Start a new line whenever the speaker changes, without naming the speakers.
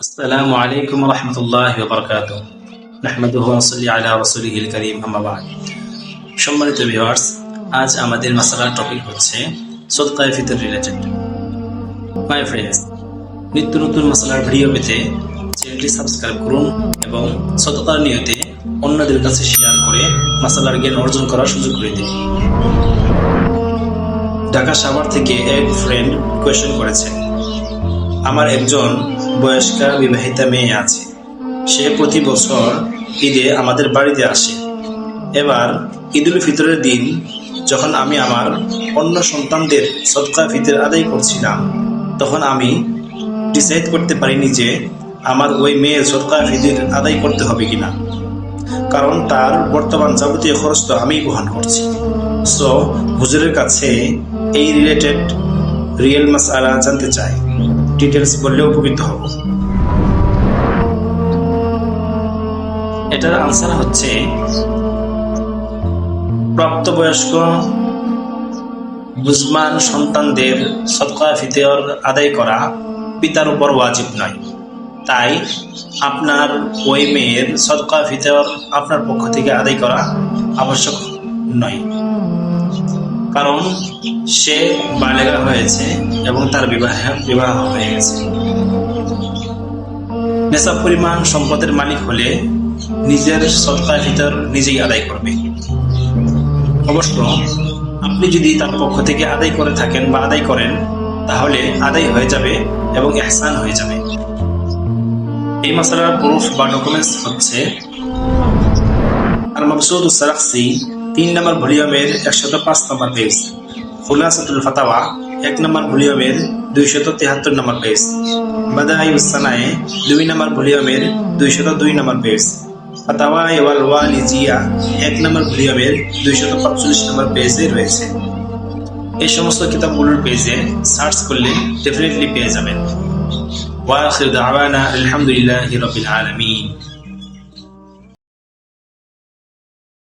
السلام عليكم ورحمة الله وبركاته نحمده ونصلي على رسوله الكريم أما بعد সম্মানিত ভিউয়ার্স আজ আমাদের মাসালার টপিক হচ্ছে সদকায় ফিতর রিলেটেড মাই ফ্রেন্ডস নিত্য নতুন মাসালার ভিডিও পেতে চ্যানেলটি সাবস্ক্রাইব করুন এবং সদকার নিয়তে অন্যদের কাছে শেয়ার করে মাসালার জ্ঞান অর্জন করার সুযোগ করে দিন ঢাকা সাভার থেকে এক ফ্রেন্ড কোয়েশ্চেন করেছে আমার একজন বয়স্কা বিবাহিতা মেয়ে আছে। সে প্রতি বছর ঈদে আমাদের বাড়িতে আসে। এবার ঈদুল ফিতরের দিন যখন আমি আমার অন্য সন্তানদের সদকা ফিতর আদায় করছিলাম, তখন আমি ডিসাইড করতে পারিনি যে আমার ওই মেয়ের সদকা ফিতর আদায় করতে হবে কিনা। কারণ তার বর্তমান যাবতীয় খরচ তো আমিই বহন করছি। সো হুজুরের কাছে এই রিলেটেড রিয়েল মাস মাসালা জানতে চাই। ডিটেলস বললে উপকৃত হব। এটার আনসার হচ্ছে প্রাপ্তবয়স্ক বুজমান সন্তানদের সদকা ফিতর আদায় করা পিতার উপর ওয়াজিব নয়। তাই আপনার ওই মেয়ের সদকা ফিতর আপনার পক্ষ থেকে আদায় করা আবশ্যক নয়। কারণ সে বালেগা হয়েছে এবং তার বিবাহ বিবাহ হয়ে গেছে। নেশা পরিমাণ সম্পদের মালিক হলে নিজের সৎকার ভিতর নিজেই আদায় করবে। অবশ্য আপনি যদি তার পক্ষ থেকে আদায় করে থাকেন বা আদায় করেন, তাহলে আদায় হয়ে যাবে এবং এহসান হয়ে যাবে। এই মশলার প্রুফ বা ডকুমেন্টস হচ্ছে আর মকসুদ সারাকসি তিন নম্বর ভলিউমের একশত পাঁচ নম্বর পেজ খুলাসাতুল ফাতাওয়া, এক নম্বর ভলিউমের দুইশত তেহাত্তর নম্বর পেজ বাদাই উসানায়ে দুই নম্বর ভলিউমের দুইশত দুই নম্বর পেজ ফাতাওয়া ওয়াল ওয়ালিজিয়া, এক নম্বর ভলিউমের দুইশত পাঁচচল্লিশ নম্বর পেজে রয়েছে। এই সমস্ত কিতাবগুলোর পেজে সার্চ করলে ডেফিনেটলি পেয়ে যাবেন। ওয়া আখির দাওয়ানা আলহামদুলিল্লাহি রাব্বিল আলামিন।